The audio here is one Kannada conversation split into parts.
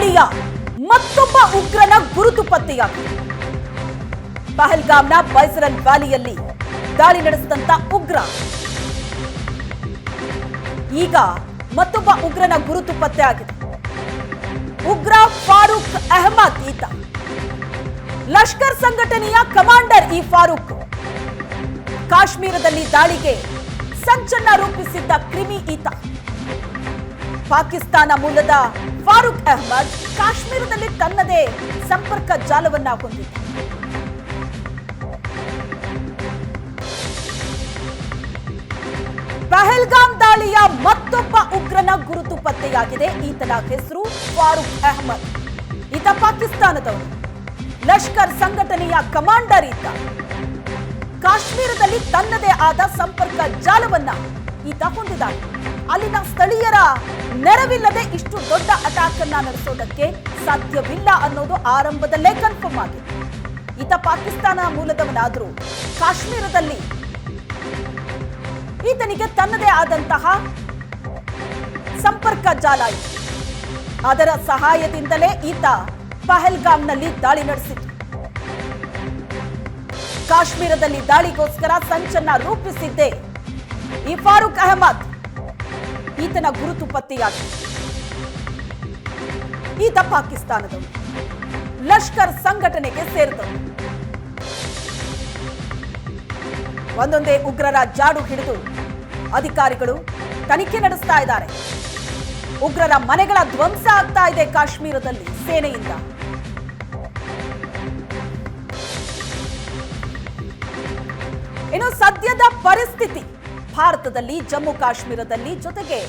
ದಾಳಿಯ ಮತ್ತೊಬ್ಬ ಉಗ್ರನ ಗುರುತು ಪತ್ತೆಯಾಗಿದೆ. ಪಹಲ್ಗಾಮ್ನ ಬೈಸರನ್ ವ್ಯಾಲಿಯಲ್ಲಿ ದಾಳಿ ನಡೆಸಿದಂತ ಉಗ್ರ. ಈಗ ಮತ್ತೊಬ್ಬ ಉಗ್ರನ ಗುರುತು ಪತ್ತೆ ಆಗಿದೆ. ಉಗ್ರ ಫಾರೂಕ್ ಅಹಮದ್ ಈತ. ಲಷ್ಕರ್ ಸಂಘಟನೆಯ ಕಮಾಂಡರ್ ಈ ಫಾರೂಕ್. ಕಾಶ್ಮೀರದಲ್ಲಿ ದಾಳಿಗೆ ಸಂಚನ್ನ ರೂಪಿಸಿದ್ದ ಕ್ರಿಮಿ ಈತ. ಪಾಕಿಸ್ತಾನ ಮೂಲದ ಫಾರೂಕ್ ಅಹ್ಮದ್ ಕಾಶ್ಮೀರದಲ್ಲಿ ತನ್ನದೇ ಸಂಪರ್ಕ ಜಾಲವನ್ನ ಹೊಂದಿದೆ. ಪಹಲ್ಗಾಮ್ ದಾಳಿಯ ಮತ್ತೊಬ್ಬ ಉಗ್ರನ ಗುರುತು ಪತ್ತೆಯಾಗಿದೆ. ಈತನ ಹೆಸರು ಫಾರೂಕ್ ಅಹ್ಮದ್. ಈತ ಪಾಕಿಸ್ತಾನದವರು ಲಷ್ಕರ್ ಸಂಘಟನೆಯ ಕಮಾಂಡರ್ ಈತ ಕಾಶ್ಮೀರದಲ್ಲಿ ತನ್ನದೇ ಆದ ಸಂಪರ್ಕ ಜಾಲವನ್ನ ಈತ ಹೊಂದಿದ್ದಾನೆ ಅಲ್ಲಿನ ಸ್ಥಳೀಯರ ನೆರವಿಲ್ಲದೆ ಇಷ್ಟು ದೊಡ್ಡ ಅಟ್ಯಾಕ್ ಅನ್ನ ನಡೆಸೋದಕ್ಕೆ ಸಾಧ್ಯವಿಲ್ಲ ಅನ್ನೋದು ಆರಂಭದಲ್ಲೇ ಕನ್ಫರ್ಮ್ ಆಗಿದೆ ಈತ ಪಾಕಿಸ್ತಾನ ಮೂಲದವನಾದ್ರೂ ಕಾಶ್ಮೀರದಲ್ಲಿ ಈತನಿಗೆ ತನ್ನದೇ ಆದಂತಹ ಸಂಪರ್ಕ ಜಾಲ ಇತ್ತು. ಅದರ ಸಹಾಯದಿಂದಲೇ ಈತ ಪಹಲ್ಗಾಮ್ನಲ್ಲಿ ದಾಳಿ ನಡೆಸಿತು ಕಾಶ್ಮೀರದಲ್ಲಿ ದಾಳಿಗೋಸ್ಕರ ಸಂಚನ್ನ ರೂಪಿಸಿದ್ದೆ ಈ ಫಾರೂಕ್ ಅಹಮದ್ ಈತನ ಗುರುತು ಪತ್ತೆಯಾಗಿದೆ. ಈತ ಪಾಕಿಸ್ತಾನದವರು ಲಷ್ಕರ್ ಸಂಘಟನೆಗೆ ಸೇರಿದವರು ಒಂದೊಂದೇ ಉಗ್ರರ ಜಾಡು ಹಿಡಿದು ಅಧಿಕಾರಿಗಳು ತನಿಖೆ ನಡೆಸ್ತಾ ಇದ್ದಾರೆ. ಉಗ್ರರ ಮನೆಗಳ ಧ್ವಂಸ ಆಗ್ತಾ ಇದೆ ಕಾಶ್ಮೀರದಲ್ಲಿ ಸೇನೆಯಿಂದ. ಇನ್ನು ಸದ್ಯದ ಪರಿಸ್ಥಿತಿ ಭಾರತದಲ್ಲಿ, ಜಮ್ಮು ಕಾಶ್ಮೀರದಲ್ಲಿ ಜೊತೆಗೆ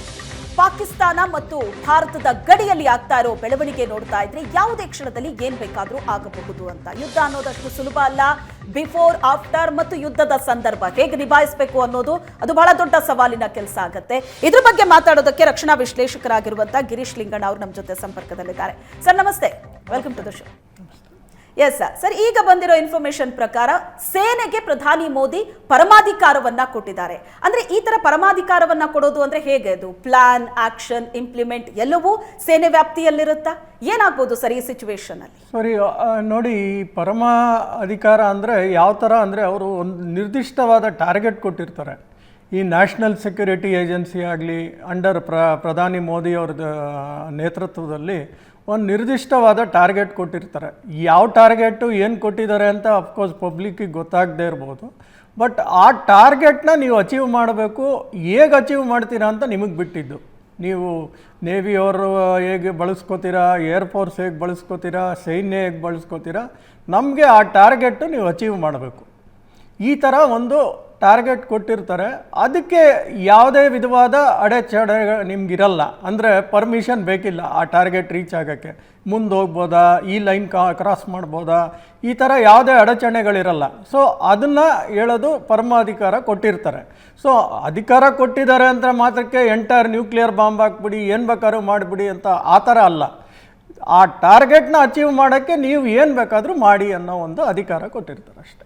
ಪಾಕಿಸ್ತಾನ ಮತ್ತು ಭಾರತದ ಗಡಿಯಲ್ಲಿ ಆಗ್ತಾ ಇರೋ ಬೆಳವಣಿಗೆ ನೋಡ್ತಾ ಇದ್ರೆ ಯಾವುದೇ ಕ್ಷಣದಲ್ಲಿ ಏನ್ ಬೇಕಾದ್ರೂ ಆಗಬಹುದು ಅಂತ. ಯುದ್ಧ ಅನ್ನೋದಷ್ಟು ಸುಲಭ ಅಲ್ಲ. ಬಿಫೋರ್, ಆಫ್ಟರ್ ಮತ್ತು ಯುದ್ಧದ ಸಂದರ್ಭ ಹೇಗೆ ನಿಭಾಯಿಸಬೇಕು ಅನ್ನೋದು ಅದು ಬಹಳ ದೊಡ್ಡ ಸವಾಲಿನ ಕೆಲಸ ಆಗುತ್ತೆ. ಇದ್ರ ಬಗ್ಗೆ ಮಾತಾಡೋದಕ್ಕೆ ರಕ್ಷಣಾ ವಿಶ್ಲೇಷಕರಾಗಿರುವಂತಹ ಗಿರೀಶ್ ಲಿಂಗಣ್ಣ ಅವರು ನಮ್ಮ ಜೊತೆ ಸಂಪರ್ಕದಲ್ಲಿದ್ದಾರೆ. ಸರ್, ನಮಸ್ತೆ. Welcome to the S sir ಈಗ ಬಂದಿರೋ ಇನ್ಫಾರ್ಮೇಶನ್ ಪ್ರಕಾರ ಸೇನೆಗೆ ಪ್ರಧಾನಿ ಮೋದಿ ಪರಮಾಧಿಕಾರವನ್ನ ಕೊಟ್ಟಿದ್ದಾರೆ. ಅಂದ್ರೆ ಈ ತರ ಪರಮಾಧಿಕಾರವನ್ನ ಕೊಡೋದು ಅಂದ್ರೆ ಹೇಗೆ ಅದು? ಪ್ಲಾನ್ ಆಕ್ಷನ್ ಇಂಪ್ಲಿಮೆಂಟ್ ಎಲ್ಲವೂ ಸೇನೆ ವ್ಯಾಪ್ತಿಯಲ್ಲಿರುತ್ತಾ? ಏನಾಗ್ಬೋದು ಸರ್ ಈ ಸಿಚುವೇಶನ್ ಅಲ್ಲಿ? ಸರಿ ನೋಡಿ ಪರಮ ಅಧಿಕಾರ ಅಂದ್ರೆ ಯಾವ ತರ ಅಂದ್ರೆ ಅವರು ಒಂದು ನಿರ್ದಿಷ್ಟವಾದ ಟಾರ್ಗೆಟ್ ಕೊಟ್ಟಿರ್ತಾರೆ. ಈ ನ್ಯಾಷನಲ್ ಸೆಕ್ಯೂರಿಟಿ ಏಜೆನ್ಸಿ ಆಗಲಿ ಅಂಡರ್ ಪ್ರ, ಪ್ರಧಾನಿ ಮೋದಿ ಅವ್ರದ್ದು ನೇತೃತ್ವದಲ್ಲಿ ಒಂದು ನಿರ್ದಿಷ್ಟವಾದ ಟಾರ್ಗೆಟ್ ಕೊಟ್ಟಿರ್ತಾರೆ. ಯಾವ ಟಾರ್ಗೆಟು ಏನು ಕೊಟ್ಟಿದ್ದಾರೆ ಅಂತ ಅಫ್ಕೋರ್ಸ್ ಪಬ್ಲಿಕ್ಕಿಗೆ ಗೊತ್ತಾಗದೇ ಇರ್ಬೋದು. ಬಟ್ ಆ ಟಾರ್ಗೆಟ್ನ ನೀವು ಅಚೀವ್ ಮಾಡಬೇಕು, ಹೇಗೆ ಅಚೀವ್ ಮಾಡ್ತೀರಾ ಅಂತ ನಿಮಗೆ ಬಿಟ್ಟಿದ್ದು. ನೀವು ನೇವಿಯವರು ಹೇಗೆ ಬಳಸ್ಕೋತೀರಾ ಏರ್ಫೋರ್ಸ್ ಹೇಗೆ ಬಳಸ್ಕೋತೀರಾ, ಸೈನ್ಯ ಹೇಗೆ ಬಳಸ್ಕೋತೀರಾ, ನಮಗೆ ಆ ಟಾರ್ಗೆಟ್ಟು ನೀವು ಅಚೀವ್ ಮಾಡಬೇಕು. ಈ ಥರ ಒಂದು ಟಾರ್ಗೆಟ್ ಕೊಟ್ಟಿರ್ತಾರೆ. ಅದಕ್ಕೆ ಯಾವುದೇ ವಿಧವಾದ ಅಡೆಚಡೆ ನಿಮ್ಗಿರಲ್ಲ. ಅಂದರೆ ಪರ್ಮಿಷನ್ ಬೇಕಿಲ್ಲ ಆ ಟಾರ್ಗೆಟ್ ರೀಚ್ ಆಗೋಕ್ಕೆ. ಮುಂದೆ ಹೋಗ್ಬೋದಾ? ಈ ಲೈನ್ ಕಾ ಕ್ರಾಸ್ ಮಾಡ್ಬೋದಾ? ಈ ಥರ ಯಾವುದೇ ಅಡಚಣೆಗಳಿರಲ್ಲ ಸೊ ಅದನ್ನು ಹೇಳೋದು ಪರಮಾಧಿಕಾರ ಕೊಟ್ಟಿರ್ತಾರೆ. ಸೊ ಅಧಿಕಾರ ಕೊಟ್ಟಿದ್ದಾರೆ ಅಂತ ಮಾತ್ರಕ್ಕೆ ಎಂಟೈರ್ ನ್ಯೂಕ್ಲಿಯರ್ ಬಾಂಬ್ ಹಾಕ್ಬಿಡಿ, ಏನು ಬೇಕಾದ್ರೂ ಮಾಡಿಬಿಡಿ ಅಂತ ಆ ಥರ ಅಲ್ಲ. ಆ ಟಾರ್ಗೆಟ್ನ ಅಚೀವ್ ಮಾಡೋಕ್ಕೆ ನೀವು ಏನು ಬೇಕಾದರೂ ಮಾಡಿ ಅನ್ನೋ ಒಂದು ಅಧಿಕಾರ ಕೊಟ್ಟಿರ್ತಾರೆ ಅಷ್ಟೇ.